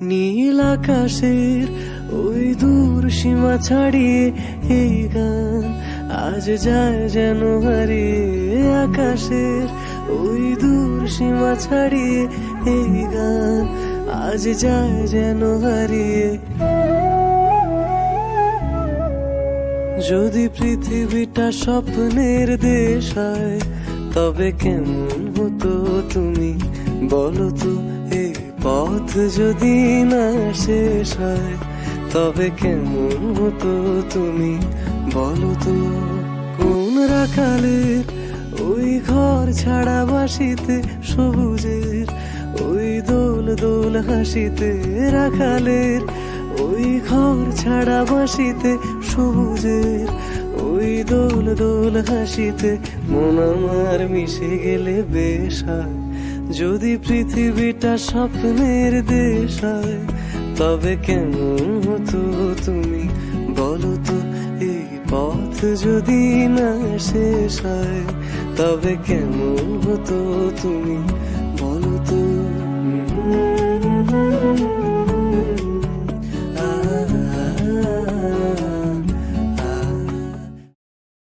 আকাশের ওই দূর সীমা ছাড়িয়ে এই গান আজ যায় যেন হারিয়ে আকাশের ওই দূর সীমা ছাড়িয়ে এই গান আজ যায় যেন হারিয়ে যদি পৃথিবীটা স্বপ্নের দেশ হয়, তবে কেমন হতো তুমি? বলো তো, এই পথ যদি না শেষ হয়, তবে কেমন হতো তুমি বলো তো? কোন রাখালের ওই ঘর ছাড়া বাসিতে সবুজের, ওই দোল দোল হাসিতে রাখালের, ওই ঘর ছাড়া বাসিতে সবুজের ওই দোল দোল হাসিতে মন আমার মিশে গেলে বেশ হয়। যদি পৃথিবীটা স্বপ্নের দেশ হয়, তবে কেমন হতো তুমি? বলো তো, এই পথ যদি না শেষ হয়, তবে কেমন হতো তুমি?